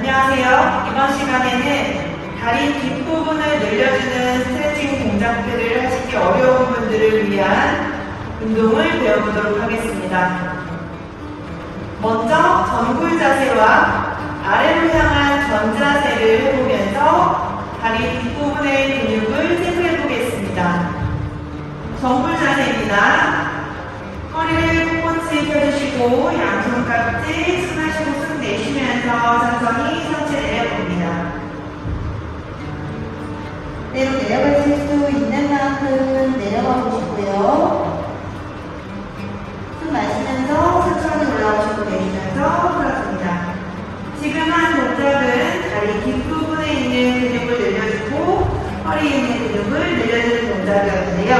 안녕하세요. 이번 시간에는 다리 뒷부분을 늘려주는 스트레칭 동작들을 하시기 어려운 분들을 위한 운동을 배워보도록 하겠습니다. 먼저 전굴 자세와 아래로 향한 전 자세를 해보면서 다리 뒷부분의 근육을 체크해 보겠습니다. 전굴 자세입니다. 허리를 꼿꼿이 펴주시고 양손 깍지 숨 마시고 숨 내쉬면서 천천히 상체 내려봅니다. 그대로 내려가실 수 있는 만큼 내려가 보시고요. 숨 마시면서 천천히 올라오시고 내쉬면서 풀어줍니다. 지금 한 동작은 다리 뒷부분에 있는 근육을 늘려주고 허리에 있는 근육을 늘려주는 동작이었는데요.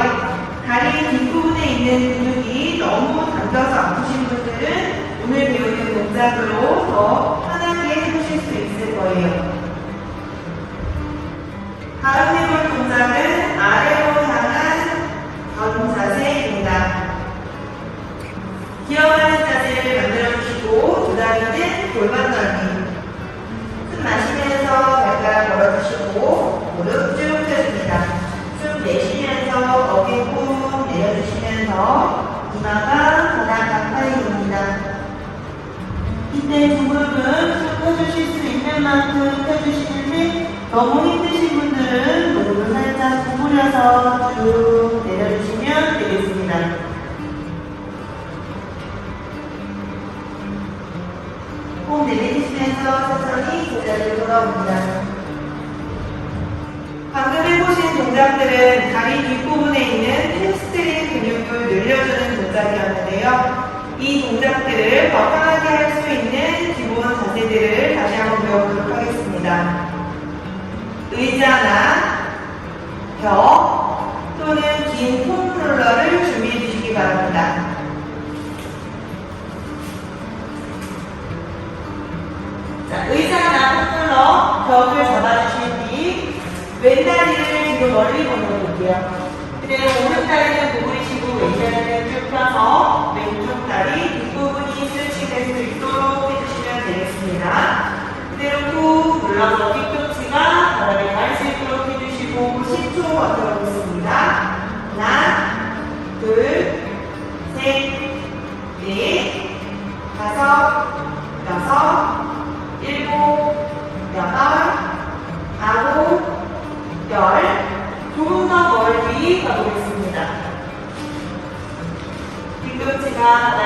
다리 뒷부분에 있는 근육이 너무 당겨서 아프신 분들은 오늘 배우는 동작으로 더 편하게 해보실 수 있을 거예요. 다음 해 만큼 펴주시는데 너무 힘드신 분들은 무릎을 살짝 구부려서 쭉 내려주시면 되겠습니다. 호흡 내뱉으시면서 천천히 제자리로 돌아옵니다. 방금 해보신 동작들은 다리 뒷부분에 있는 햄스트링 근육을 늘려주는 동작이었는데요. 이 동작들을 더 편하게 할 수 있는 자세들을 다시 한번 배워보도록 하겠습니다. 의자나 벽 또는 긴 폼롤러를 준비해 주시기 바랍니다. 자, 의자나 폼롤러 벽을 잡아주신 뒤 왼다리를 뒤로 멀리 보내볼게요. 뒤꿈치가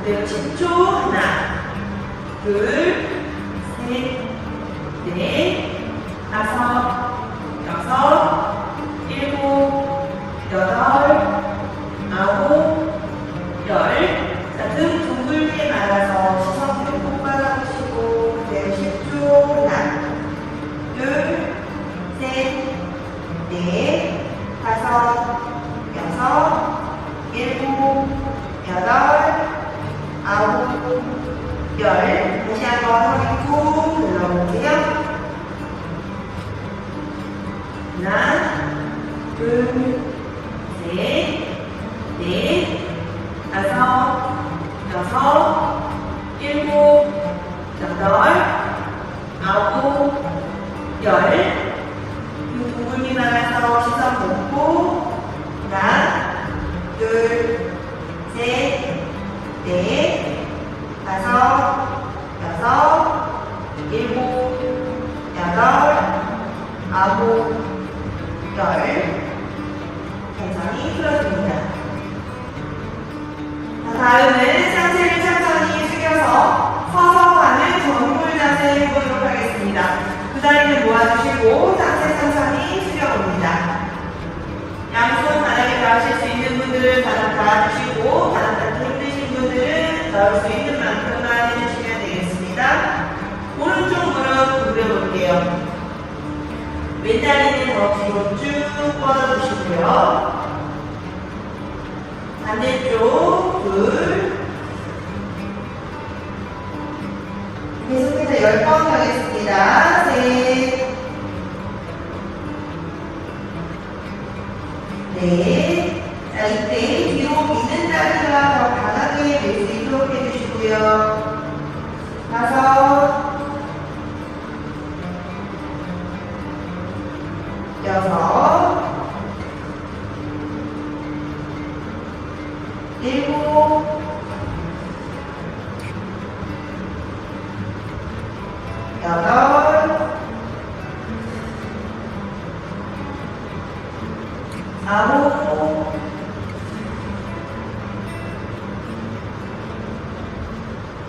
그대로 10초 하나, 둘, 셋, 넷, 하나, 둘, 셋, 넷, 다섯, 여섯, 일곱, 여덟, 아홉, 열. 이두 분이 나가서 시선 놓고 하나, 둘, 셋, 넷. 하겠습니다. 두 다리를 모아주시고 상체 천천히 숙여봅니다. 양손 바닥에 닿으실 수 있는 분들은 바닥 닿아주시고 바닥 닿기 힘드신 분들은 닿을 수 있는 만큼만 해주시면 되겠습니다. 오른쪽 무릎 구부려볼게요. 왼다리는 더 뒤로 쭉 뻗어주시고요. 반대쪽 둘 계속해서 10번 가겠습니다. 셋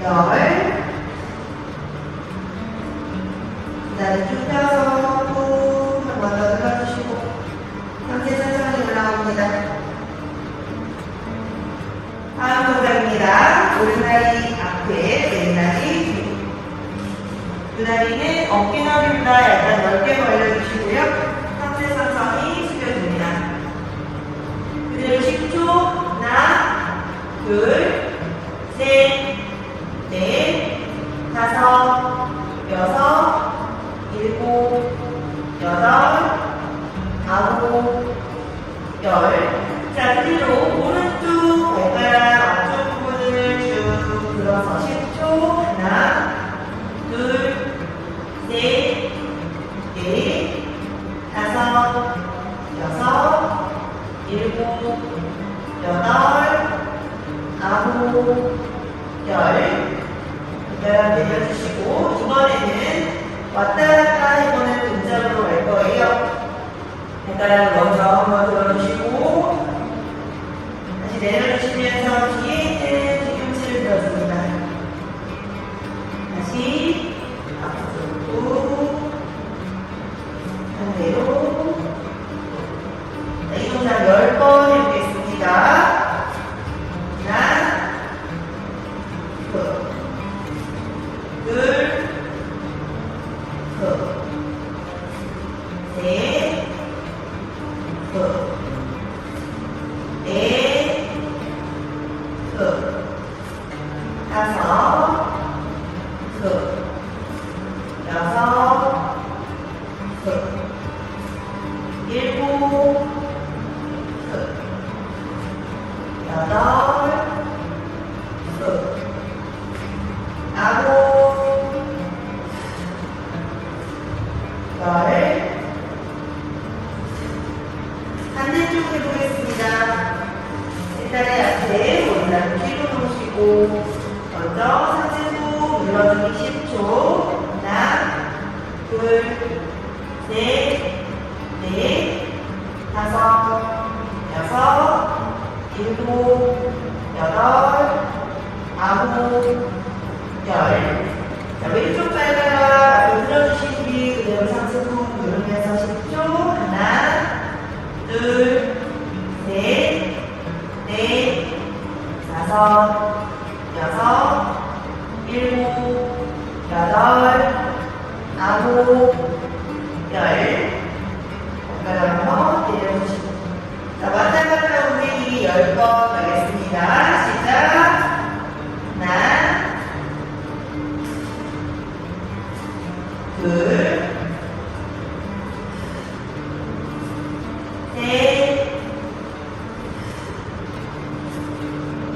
열, 그다음에 쭉 펴서 꾹한번 더 눌러주시고 상체 천천히 올라옵니다. 다음 동작입니다. 오른다리 앞에, 왼다리 뒤. 두 다리는 어깨 넓이보다 약간 넓게 벌려주시고요. 상체 천천히 숙여줍니다. 그대로 10초. 하나, 둘, 셋, 넷, 다섯, 여섯, 일곱, 여덟, 아홉, 열. 자, 그대로 오른 열. 발가락 내려주시고, 이번에는 왔다 갔다 해보는 동작으로 갈 거예요. 발가락을 먼저 한번 들어주시고, 다시 내려주시면서 뒤에 있는 뒤꿈치를 들어줍니다. 다섯, 여 아홉, 열. 자, 왼쪽 발가락 들어주신 뒤 그대로 꾹 누르면서 10초. 하나, 둘, 셋, 넷, 다섯, 여섯, 일곱, 여덟, 아홉,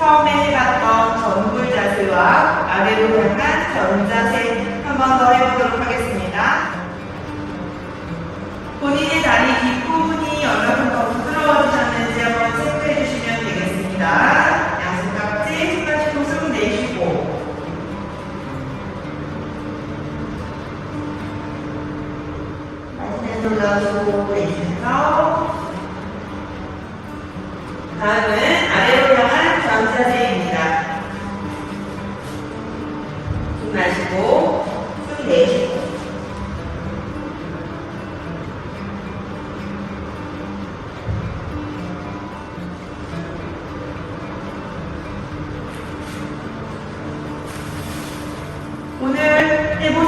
처음에 해봤던 전굴 자세와 아래로 향한 전 자세 한번 더 해보도록 하겠습니다. 본인의 다리 뒷부분이 어느 정도 부드러워지셨는지 한번 체크해 주시면 되겠습니다. 양손 깍지, 손가락 숨 내쉬고 마지막에 올라오고 내쉬면서 다음은 아래로 자세입니다. 숨 마시고 숨 내쉬고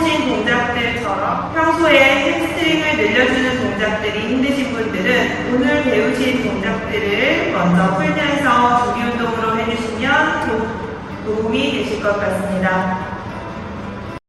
해보신 동작들처럼 평소에 햄스트링을 늘려주는 동작들이 힘드신 분들은 오늘 배우신 동작들을 먼저 풀면서 준비 운동으로 해주시면 도, 도움이 되실 것 같습니다.